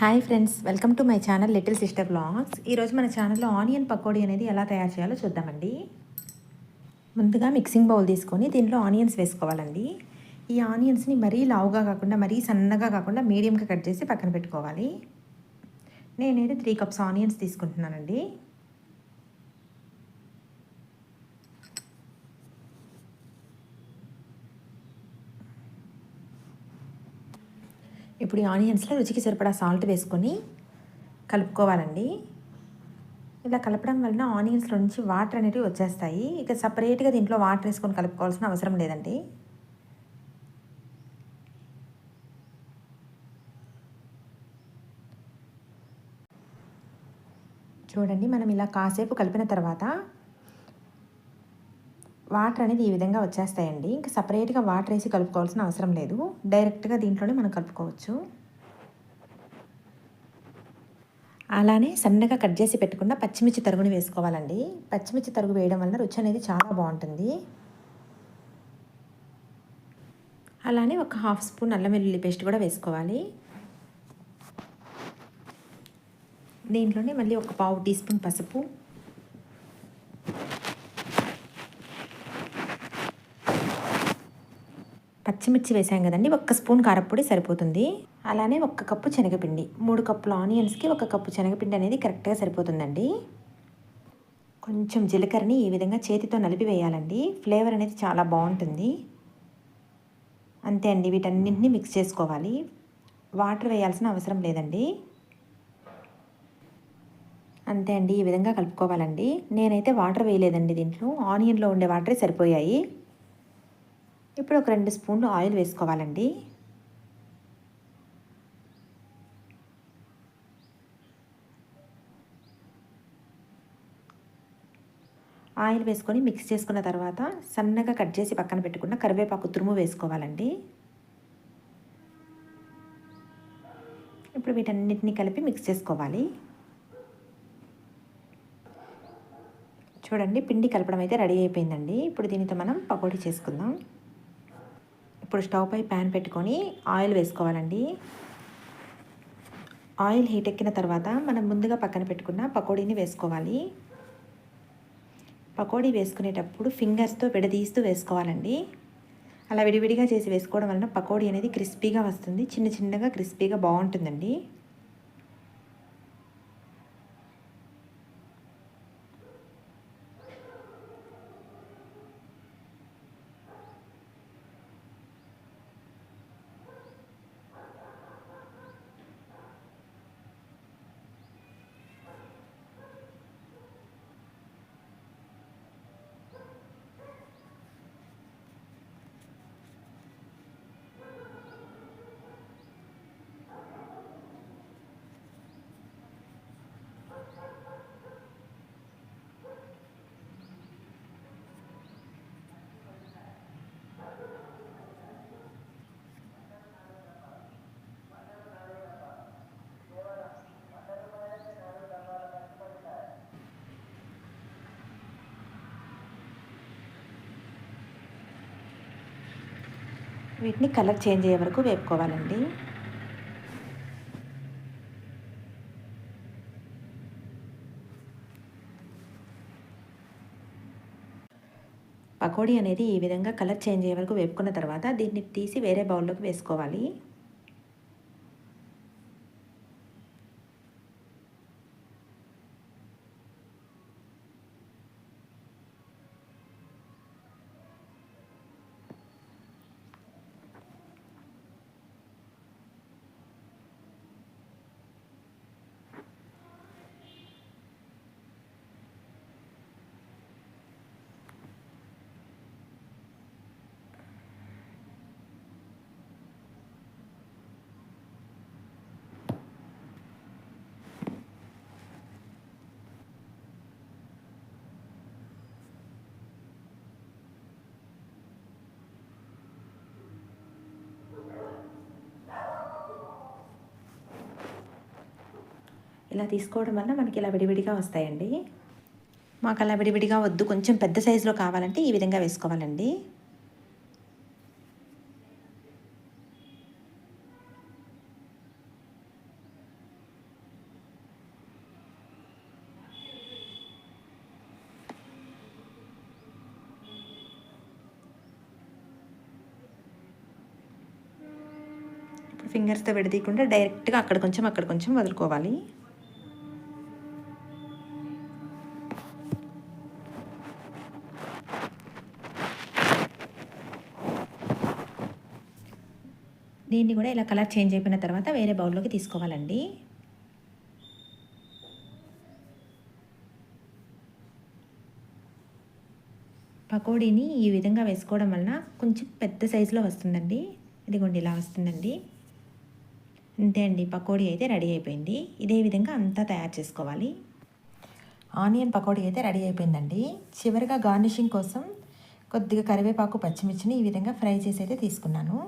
Hi friends welcome to my channel little sister vlogs ఈరోజు మన ఛానల్లో ఆనియన్ పకోడీ అనేది ఎలా తయారు చేయాలో చూద్దామండి. ముందుగా మిక్సింగ్ బౌల్ తీసుకొని దీంట్లో ఆనియన్స్ వేసుకోవాలండి. ఈ ఆనియన్స్ని మరీ లావుగా కాకుండా మరీ సన్నగా కాకుండా మీడియంగా కట్ చేసి పక్కన పెట్టుకోవాలి. నేనైతే త్రీ కప్స్ ఆనియన్స్ తీసుకుంటున్నానండి. ఇప్పుడు ఈ ఆనియన్స్లో రుచికి సరిపడా సాల్ట్ వేసుకొని కలుపుకోవాలండి. ఇలా కలపడం వలన ఆనియన్స్లో నుంచి వాటర్ అనేవి వచ్చేస్తాయి. ఇక సపరేట్గా దీంట్లో వాటర్ వేసుకొని కలుపుకోవాల్సిన అవసరం లేదండి. చూడండి మనం ఇలా కాసేపు కలిపిన తర్వాత వాటర్ అనేది ఈ విధంగా వచ్చేస్తాయండి. ఇంకా సపరేట్గా వాటర్ వేసి కలుపుకోవాల్సిన అవసరం లేదు. డైరెక్ట్గా దీంట్లోనే మనం కలుపుకోవచ్చు. అలానే సన్నగా కట్ చేసి పెట్టకుండా పచ్చిమిర్చి తరుగుని వేసుకోవాలండి. పచ్చిమిర్చి తరుగు వేయడం వలన రుచి అనేది చాలా బాగుంటుంది. అలానే ఒక హాఫ్ స్పూన్ అల్లం వెల్లుల్లి పేస్ట్ కూడా వేసుకోవాలి. దీంట్లోనే మళ్ళీ ఒక పావు టీ స్పూన్ పసుపు పచ్చిమిర్చి వేసాం కదండి ఒక్క స్పూన్ కారప్పొడి సరిపోతుంది. అలానే ఒక్క కప్పు శనగపిండి మూడు కప్పుల ఆనియన్స్కి ఒక కప్పు శనగపిండి అనేది కరెక్ట్గా సరిపోతుందండి. కొంచెం జీలకర్రని ఈ విధంగా చేతితో నలిపి వేయాలండి ఫ్లేవర్ అనేది చాలా బాగుంటుంది. అంతే అండి వీటన్నింటినీ మిక్స్ చేసుకోవాలి. వాటర్ వేయాల్సిన అవసరం లేదండి. అంతే అండి ఈ విధంగా కలుపుకోవాలండి. నేనైతే వాటర్ వేయలేదండి దీంట్లో ఆనియన్లో ఉండే వాటరే సరిపోయాయి. ఇప్పుడు ఒక రెండు స్పూన్లు ఆయిల్ వేసుకోవాలండి. ఆయిల్ వేసుకొని మిక్స్ చేసుకున్న తర్వాత సన్నగా కట్ చేసి పక్కన పెట్టుకున్న కరివేపాకు తురుము వేసుకోవాలండి. ఇప్పుడు వీటన్నిటిని కలిపి మిక్స్ చేసుకోవాలి. చూడండి పిండి కలపడం అయితే రెడీ అయిపోయిందండి. ఇప్పుడు దీనితో మనం పకోడీ చేసుకుందాం. ఇప్పుడు స్టవ్ పై ప్యాన్ పెట్టుకొని ఆయిల్ వేసుకోవాలండి. ఆయిల్ హీట్ ఎక్కిన తర్వాత మనం ముందుగా పక్కన పెట్టుకున్న పకోడీని వేసుకోవాలి. పకోడీ వేసుకునేటప్పుడు ఫింగర్స్తో విడదీస్తూ వేసుకోవాలండి. అలా విడివిడిగా చేసి వేసుకోవడం వలన పకోడీ అనేది క్రిస్పీగా వస్తుంది. చిన్న చిన్నగా క్రిస్పీగా బాగుంటుందండి. వీటిని కలర్ చేంజ్ అయ్యే వరకు వేపుకోవాలండి. పకోడీ అనేది ఈ విధంగా కలర్ చేంజ్ అయ్యే వరకు వేపుకున్న తర్వాత దీన్ని తీసి వేరే బౌల్లోకి వేసుకోవాలి. ఇలా తీసుకోవడం వల్ల మనకి ఇలా విడివిడిగా వస్తాయండి. మాకు అలా విడివిడిగా వద్దు. కొంచెం పెద్ద సైజులో కావాలంటే ఈ విధంగా వేసుకోవాలండి. ఫింగర్స్తో విడదీయకుండా డైరెక్ట్గా అక్కడ కొంచెం అక్కడ కొంచెం వదులుకోవాలి. దీన్ని కూడా ఇలా కలర్ చేంజ్ అయిపోయిన తర్వాత వేరే బౌల్లోకి తీసుకోవాలండి. పకోడీని ఈ విధంగా వేసుకోవడం వలన కొంచెం పెద్ద సైజులో వస్తుందండి. ఇదిగోండి ఇలా వస్తుందండి. అంతే అండి పకోడీ అయితే రెడీ అయిపోయింది. ఇదే విధంగా అంతా తయారు చేసుకోవాలి. ఆనియన్ పకోడీ అయితే రెడీ అయిపోయిందండి. చివరిగా గార్నిషింగ్ కోసం కొద్దిగా కరివేపాకు పచ్చిమిర్చిని ఈ విధంగా ఫ్రై చేసి అయితే తీసుకున్నాను.